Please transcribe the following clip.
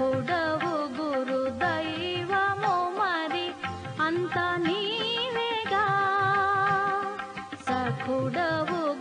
పొడవు గురు దైవము మరి? అంత నీవేగా. సకుడవు